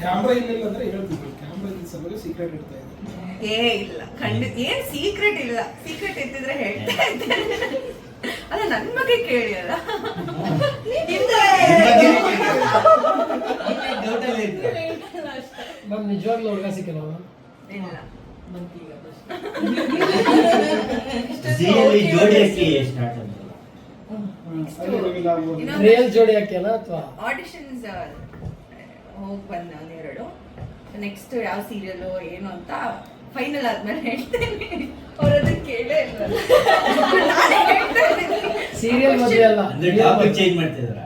Camera ಇಲ್ಲ ಅಂದ್ರೆ ಹೇಳ್ತಿದ್ರು ಕ್ಯಾಮ್ರಾ ಇಲ್ಲ ಸಲುವಾಗಿ ಸೀಕ್ರೆಟ್ ಇಡ್ತಾ ಇದ್ರು ಏ ಇಲ್ಲ. ಖಂಡಿತ ಏನ್ ಸೀಕ್ರೆಟ್ ಇಲ್ಲ ಸೀಕ್ರೆಟ್ ಇದ್ದಿದ್ರೆ ಹೇಳ್ತಾ ಇದ್ದೆ ಅಲ್ಲ ನನ್ ಬಗ್ಗೆ ಕೇಳಿ ಅಲ್ಲ ನಿಜವಾಗ್ಲೂ ಹುಡುಗ ಸಿಕ್ಕಿಲ್ಲ ಇಲ್ಲ. ಜಿಯಲ್ಲಿ ಜೋಡಿ ಅಕ್ಕಿ ಸ್ಟಾರ್ಟ್ ಅಂತ ರಿಯಲ್ ಜೋಡಿ ಹಾಕ್ಯಾನ ಅಥವಾ? ಆಡಿಷನ್ಸ್ ಹೋಗಿ ಬಂದ ಒಂದೆರಡು ನೆಕ್ಸ್ಟ್ ಯಾವ ಸೀರಿಯಲ್ ಏನು ಅಂತ ಫೈನಲ್ ಆದ್ಮೇಲೆ ಹೇಳ್ತೇನೆ. ಅವ್ರ ಅದನ್ನ ಕೇಳೇ ಇಲ್ಲ. ನಾನೇ ಹೇಳ್ತಾ ಸೀರಿಯಲ್ ಮದುವೆ ಅಲ್ಲ. ಅಂದ್ರೆ ಟಾಪಿಕ್ ಚೇಂಜ್ ಮಾಡ್ತಿದ್ರ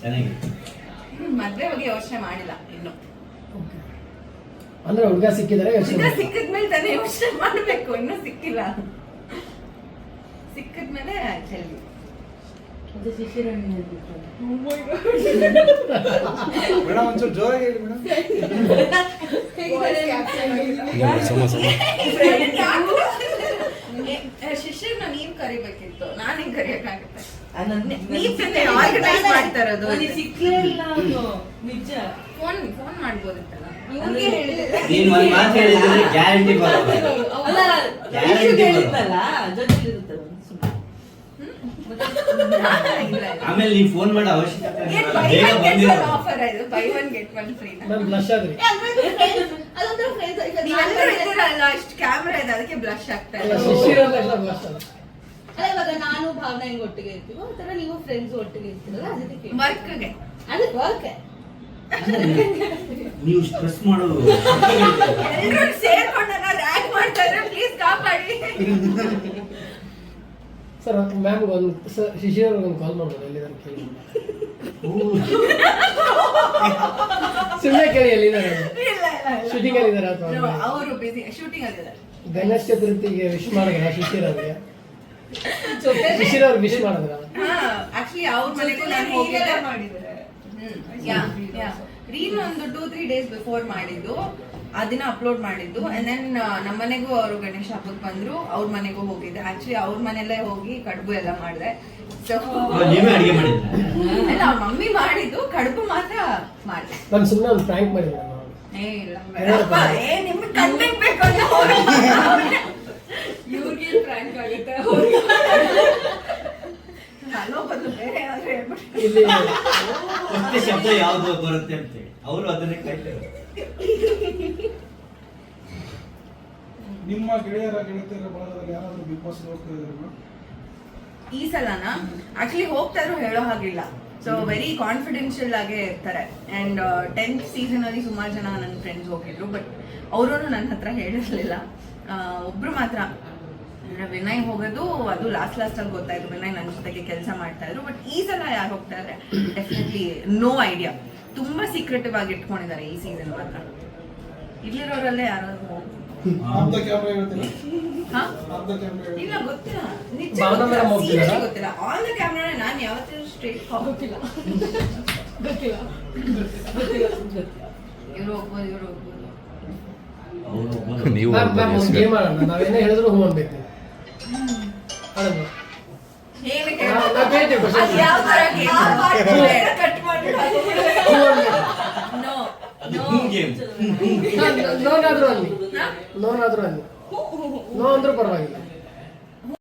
ಚೆನ್ನಾಗಿ ಮದ್ವೆ ಬಗ್ಗೆ ಯೋಚನೆ ಮಾಡಿಲ್ಲ ಇನ್ನು. ಅಂದ್ರೆ ಹುಡುಗ ಸಿಕ್ಕಿದ್ರೆ ಹುಡುಗ. ಸಿಕ್ಕಿದ್ಮೇಲೆ ತಾನೇ ಯೋಚನೆ ಮಾಡಬೇಕು ಇನ್ನೂ ಸಿಕ್ಕಿಲ್ಲ. ಸಿಕ್ಕಿದ್ಮೇಲೆ ಚೆಲ್ಲಿ ಅದು ಹೇಳ್ಬಿಟ್ರು. ಮೇಡಮ್ ಒಂಚೂರು ಜೋರಾಗಿ ಹೇಳಿ ಮೇಡಮ್. ಶಿಷ್ಯನ ನೀವ್ ಕರಿಬೇಕಿತ್ತು. ಹೆಂಗ್ ಕರಿಯಕ್ಕಾಗುತ್ತೆ ಮಾಡ್ತಾ ಇರೋದು. ಅವ್ನಿಗೆ ಇಲ್ಲ. ಅದು. ನಿಜ. ಫೋನ್ ಫೋನ್ ಮಾಡ್ಬೋದಿತ್ತಲ್ಲ? ನೀನ್ ಒಂದ್ ಮಾತು ಹೇಳಿದ್ರೆ ಗ್ಯಾರಂಟಿ ಬರೋದು. ಅಲ್ಲ ಗ್ಯಾರಂಟಿ ಜೊತೆ ಇರುತ್ತಲ್ಲ. ಆಮೇಲೆ ನೀವ್ ಫೋನ್ ಮಾಡೋ ಅವಶ್ಯಕತೆ ಬೇಗ ಬಂದಿರೋ offer ಇದು? Buy one get one free blush ಆದ್ರಿ. ಅಷ್ಟು ಕ್ಯಾಮ್ರಾ ಇದೆ ಅದಕ್ಕೆ ಬ್ಲಶ್ ಆಗ್ತಾ ಇಲ್ಲ. ಬ್ಲಶ್ ಅಲ್ಲ. ಅಲ್ಲ ಇವಾಗ ನಾನು ಭಾವನಾ ಹೆಂಗ್ ಒಟ್ಟಿಗೆ ಇರ್ತೀವೋ ಆ ತರ ನೀವು ಫ್ರೆಂಡ್ಸ್ ಒಟ್ಟಿಗೆ ಇರ್ತೀರಲ್ಲ ಅದಕ್ಕೆ ಕೇಳ್ದೆ. ವರ್ಕ್ಗೆ ಅದಕ್ಕೆ ವರ್ಕ್ ನೀವು ಸ್ಟ್ರೆಸ್ ಮಾಡೋದು ಎಲ್ಲರೂ ಸೇರ್ಕೊಂಡು ನನ್ನ ರ್ಯಾಕ್ ಮಾಡ್ತಾ ಇದ್ರೆ ಪ್ಲೀಸ್ ಕಾಪಾಡಿ. ಸರ್ ಮ್ಯಾಮ್ ಒಂದು ಸರ್ ಶಿಶಿರ ಅವ್ರಿಗೆ ಒಂದು ಕಾಲ್ ಮಾಡೋದು ಎಲ್ಲಿದ್ದಾರೆ ಕೇಳಿ. ಸುಮ್ಮನೆ ಕೇಳಿ ಎಲ್ಲಿದ್ದಾರೆ? ಇಲ್ಲ ಇಲ್ಲ ಶೂಟಿಂಗ್ ಅಲ್ಲಿ ಇದ್ದಾರೆ ಅಥವಾ ಅವರು ಬಿಸಿ ಶೂಟಿಂಗ್ ಅಲ್ಲಿ ಇದ್ದಾರೆ ಗಣೇಶ ಚತುರ್ಥಿಗೆ ವಿಶ್ ಮಾಡಿದ್ರೆ ಶಿಶಿರ ಅವ್ರಿಗೆ ಆಕ್ಚುಲಿ ಅವ್ರ ಮನೆಗೂ ನಾನು ಯಾ ರೀಲ್ ಒಂದು ಟೂ ತ್ರೀ ಡೇಸ್ ಬಿಫೋರ್ ಮಾಡಿದ್ದು. ಅದನ್ನ ದಿನ ಅಪ್ಲೋಡ್ ಮಾಡಿದ್ದು. ಅಂಡ್ ದೆನ್ ನಮ್ಮ ಮನೆಗೂ ಅವರು ಗಣೇಶ ಹಬ್ಬಕ್ಕೆ ಬಂದ್ರು. ಅವ್ರ ಮನೆಗೂ ಹೋಗಿದ್ದೆ. ಆಕ್ಚುಲಿ ಅವ್ರ ಮನೆಯಲ್ಲೇ ಹೋಗಿ ಕಡುಬು ಎಲ್ಲ ಮಾಡಿದೆ. ಸೊ ಅವ್ರ ಮಮ್ಮಿ ಮಾಡಿದ್ದು. ಕಡುಬು ಮಾತ್ರ ಮಾಡಿದೆ. ನಾನು ಸುಮ್ಮನೆ ಒಂದು ಪ್ರ್ಯಾಂಕ್ ಮಾಡಿದ್ದೆ ಏ ಇಲ್ಲ ಬೇಡಪ್ಪ, ಏ ನಿಮ್ಗೆ ಕಂಟೆಂಟ್ ಬೇಕು ಅಂತ ಇವ್ರಿಗೆ ಫ್ರ್ಯಾಂಕ್ ಆಗುತ್ತೆ? ಇಲ್ಲಿ ಮತ್ತೆ ಶಬ್ದ ಯಾವ್ದು ಬರುತ್ತೆ ಅಂತೇಳಿ ಅವರು ಅದನ್ನೇ ಕಾಯ್ತಾರೆ ನಿಮ್ಮ ಗೆಳೆಯರ ಗೆಳತಿಯರ ಬಳಗದಲ್ಲಿ ಯಾರಾದರೂ ಬಿಗ್ ಬಾಸ್ ಹೋಗ್ತಾ ಇದ್ರು ಈ ಸಲನ ಆಕ್ಚುಲಿ ಹೋಗ್ತಾ ಇದ್ರು ಹೇಳೋ ಹಾಗಿಲ್ಲ. ಸೊ ವೆರಿ ಕಾನ್ಫಿಡೆನ್ಷಿಯಲ್ ಆಗೇ ಇರ್ತಾರೆ. ಅಂಡ್ ಟೆಂತ್ ಸೀಸನ್ ಅಲ್ಲಿ ಸುಮಾರು ಜನ ನನ್ನ ಫ್ರೆಂಡ್ಸ್ ಹೋಗಿದ್ರು ಬಟ್ ಅವರು ನನ್ನ ಹತ್ರ ಹೇಳಿರ್ಲಿಲ್ಲ. ಒಬ್ರು ಮಾತ್ರ. ಅಂದ್ರೆ ವಿನಯ್ ಹೋಗೋದು ಅದು ಲಾಸ್ಟ್ ಲಾಸ್ಟ್ ಅಲ್ಲಿ ಗೊತ್ತಾಯ್ತು. ವಿನಯ್ ನನ್ನ ಜೊತೆಗೆ ಕೆಲಸ ಮಾಡ್ತಾ ಇದ್ರು. ಬಟ್ ಈ ಸಲ ಯಾರು ಹೋಗ್ತಾ ಇದ್ರೆ? ಡೆಫಿನೆಟ್ಲಿ ನೋ ಐಡಿಯಾ ತುಂಬಾ ಸೀಕ್ರೆಟಿವ್ ಆಗಿ ಇಟ್ಕೊಂಡಿದ್ದಾರೆ ಈ ಸೀಸನ್ ಮಾತ್ರ. ಇಲ್ಲಿರೋರಲ್ಲೇ ಯಾರಾದ್ರೂ ಇಲ್ಲ ಗೊತ್ತಿಲ್ಲ. ನಿಜ ಗೊತ್ತಿಲ್ಲ. ಗೊತ್ತಿಲ್ಲ. ಆನ್ ದ ಕ್ಯಾಮ್ರಾ ನಾನು ಯಾವತ್ತೂ ಸ್ಟ್ರೇಟ್ ಹೋಗೋದಿಲ್ಲ ಗೊತ್ತಿಲ್ಲ ಗೊತ್ತಿಲ್ಲ. ಗೊತ್ತಿಲ್ಲ. ಇವ್ರು ಹೋಗ್ಬೋದು ಇವ್ರು ಹೋಗ್ಬೋದು ನೀವು ನಾವೇನೇ ಹೇಳಿದ್ರು ಹೂ ಲೋನ್ ಗೇಮ್ ಅಲ್ಲಿ. ಲೋನ್ ಆದ್ರೂ ಅಲ್ಲಿ. ಲೋನ್ ಅಂದ್ರೂ ಪರವಾಗಿಲ್ಲ.